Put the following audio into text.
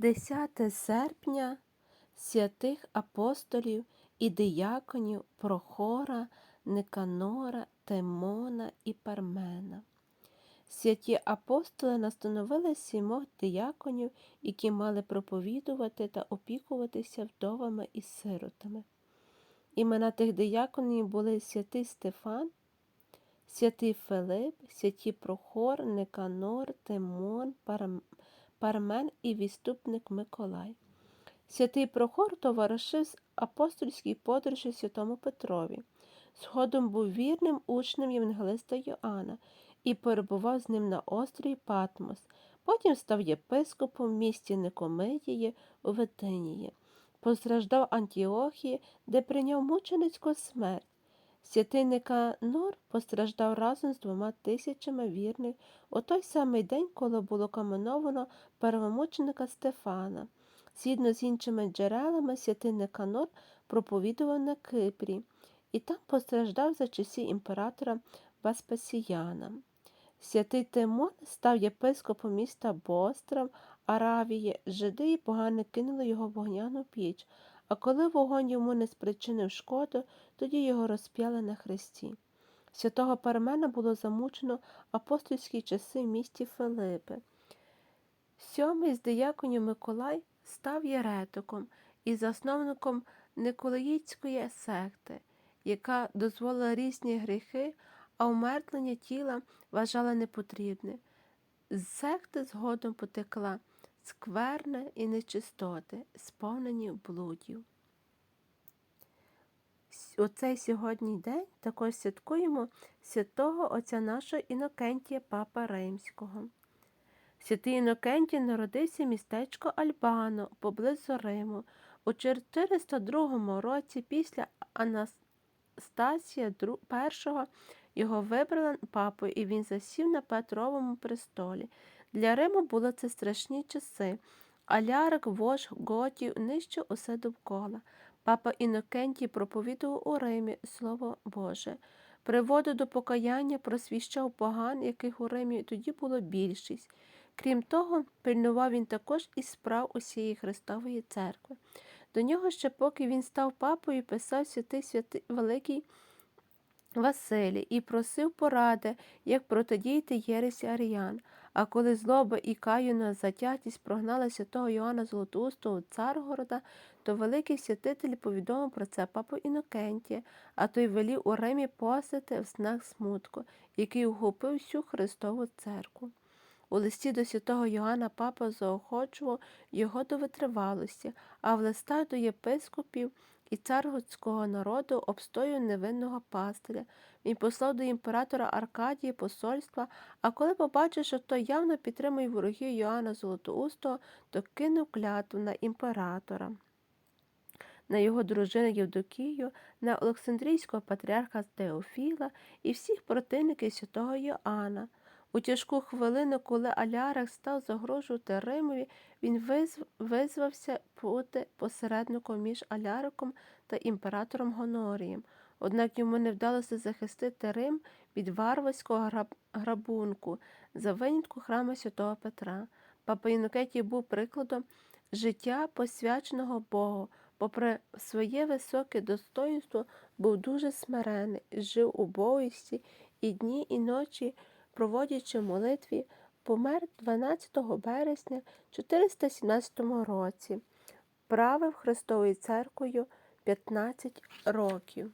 10 серпня святих апостолів і дияконів Прохора, Никанора, Тимона і Пармена. Святі апостоли настановили сімох дияконів, які мали проповідувати та опікуватися вдовами і сиротами. Імена тих дияконів були святий Стефан, святий Филип, святі Прохор, Никанор, Тимон, Парм- Пармен і відступник Миколай. Святий Прохор товаришив з апостольській подорожі святому Петрові. Згодом був вірним учнем Євангелиста Йоанна і перебував з ним на острові Патмос. Потім став єпископом в місті Никомедії у Витинії. Постраждав Антіохії, де прийняв мученицьку смерть. Святий Никанор постраждав разом з двома тисячами вірних у той самий день, коли було каменовано первомученика Стефана. Згідно з іншими джерелами, святий Никанор проповідував на Кипрі і там постраждав за часів імператора Веспасіяна. Святий Тимон став єпископом міста Бострав, Аравії. Жиди і погано кинули його в вогняну піч, а коли вогонь йому не спричинив шкоду, тоді його розп'яли на хресті. Святого Пармена було замучено апостольські часи в місті Филипи. Сьомий з дияконів Миколай став єретиком і засновником Николаїцької секти, яка дозволила різні гріхи, а умертлення тіла вважала непотрібне. З секти згодом потекла скверна і нечистоти, сповнені блудів. С- У цей сьогодні день також святкуємо святого отця нашого Інокентія Папа Римського. Святий Інокентій народився в містечко Альбано поблизу Риму у 402 році після Анастасія I його вибрали папою, і він засів на Петровому престолі. Для Риму було це страшні часи. Алярик, вож, готів нищив усе довкола. Папа Інокентій проповідував у Римі Слово Боже. Приводив до покаяння, просвіщав поган, яких у Римі тоді було більшість. Крім того, пильнував він також і справ усієї Христової церкви. До нього ще, поки він став папою, писав святий святий Великий Василій і просив поради, як протидіяти Єресі Аріян. А коли злоба і каюна затятість прогнали святого Йоанна Золотоустого Царгорода, то великий святитель повідомив про це папу Інокентія, а той велів у Римі постити в знак смутку, який ухопив всю Христову церкву. У листі до святого Йоанна папа заохочував його до витривалості, а в листах до єпископів і царготського народу обстою невинного пастиря. Він послав до імператора Аркадії посольства, а коли побачив, що той явно підтримує ворогів Йоанна Золотоустого, то кинув клятву на імператора. На його дружину Євдокію, на Олександрійського патріарха Теофіла і всіх противників святого Йоанна. У тяжку хвилину, коли Алярик став загрожувати Римові, він визв... визвався бути посередником між Аляриком та імператором Гонорієм. Однак йому не вдалося захистити Рим від варварського граб... грабунку за винятку храму святого Петра. Папа Інокетій був прикладом життя посвяченого Богу. Попри своє високе достоинство, був дуже смирений, жив у богості і дні, і ночі проводячи молитві, помер 12 березня 417 році, правив Христовою церквою 15 років.